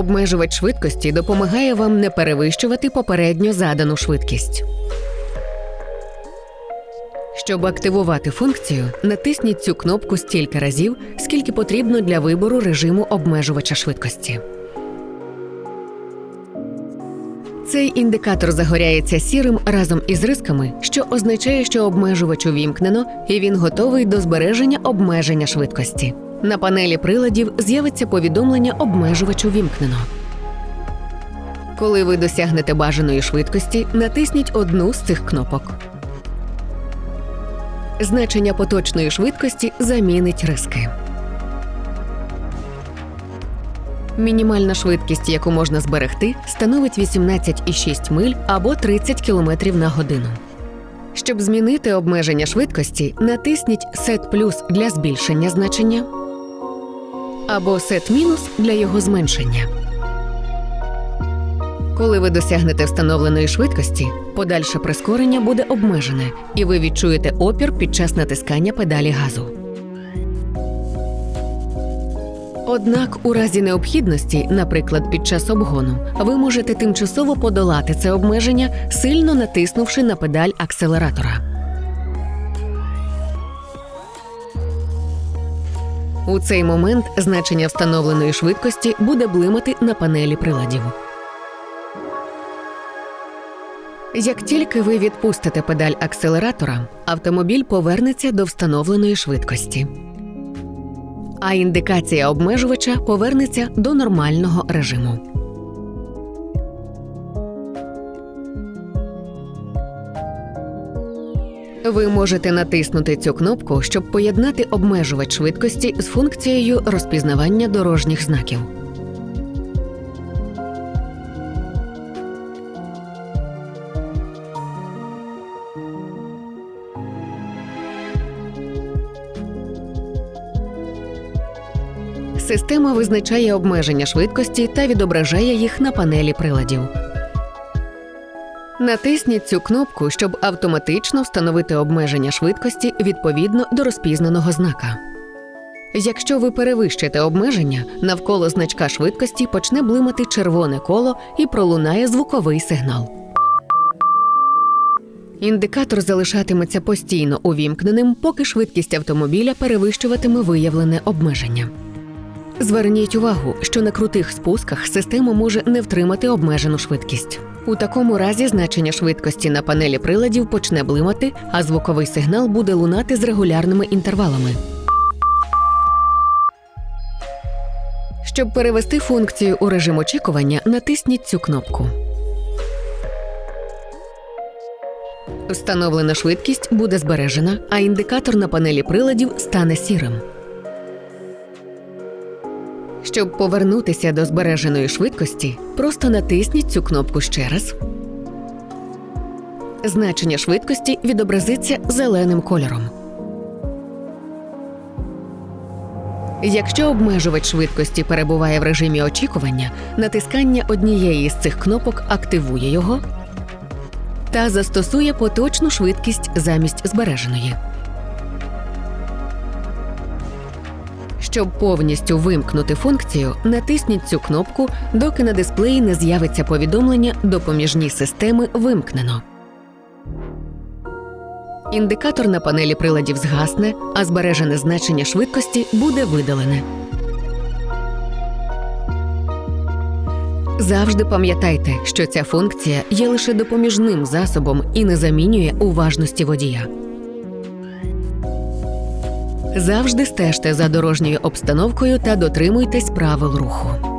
Обмежувач швидкості допомагає вам не перевищувати попередньо задану швидкість. Щоб активувати функцію, натисніть цю кнопку стільки разів, скільки потрібно для вибору режиму обмежувача швидкості. Цей індикатор загоряється сірим разом із рисками, що означає, що обмежувач увімкнено і він готовий до збереження обмеження швидкості. На панелі приладів з'явиться повідомлення обмежувач увімкнено. Коли ви досягнете бажаної швидкості, натисніть одну з цих кнопок. Значення поточної швидкості замінить риски. Мінімальна швидкість, яку можна зберегти, становить 18,6 миль або 30 км на годину. Щоб змінити обмеження швидкості, натисніть Set плюс для збільшення значення або Set мінус для його зменшення. Коли ви досягнете встановленої швидкості, подальше прискорення буде обмежене, і ви відчуєте опір під час натискання педалі газу. Однак, у разі необхідності, наприклад, під час обгону, ви можете тимчасово подолати це обмеження, сильно натиснувши на педаль акселератора. У цей момент значення встановленої швидкості буде блимати на панелі приладів. Як тільки ви відпустите педаль акселератора, автомобіль повернеться до встановленої швидкості. А індикація обмежувача повернеться до нормального режиму. Ви можете натиснути цю кнопку, щоб поєднати обмежувач швидкості з функцією розпізнавання дорожніх знаків. Система визначає обмеження швидкості та відображає їх на панелі приладів. Натисніть цю кнопку, щоб автоматично встановити обмеження швидкості відповідно до розпізнаного знака. Якщо ви перевищите обмеження, навколо значка швидкості почне блимати червоне коло і пролунає звуковий сигнал. Індикатор залишатиметься постійно увімкненим, поки швидкість автомобіля перевищуватиме виявлене обмеження. Зверніть увагу, що на крутих спусках система може не втримати обмежену швидкість. У такому разі значення швидкості на панелі приладів почне блимати, а звуковий сигнал буде лунати з регулярними інтервалами. Щоб перевести функцію у режим очікування, натисніть цю кнопку. Встановлена швидкість буде збережена, а індикатор на панелі приладів стане сірим. Щоб повернутися до збереженої швидкості, просто натисніть цю кнопку ще раз. Значення швидкості відобразиться зеленим кольором. Якщо обмежувач швидкості перебуває в режимі очікування, натискання однієї з цих кнопок активує його та застосує поточну швидкість замість збереженої. Щоб повністю вимкнути функцію, натисніть цю кнопку, доки на дисплеї не з'явиться повідомлення Допоміжні системи вимкнено. Індикатор на панелі приладів згасне, а збережене значення швидкості буде видалене. Завжди пам'ятайте, що ця функція є лише допоміжним засобом і не замінює уважності водія. Завжди стежте за дорожньою обстановкою та дотримуйтесь правил руху.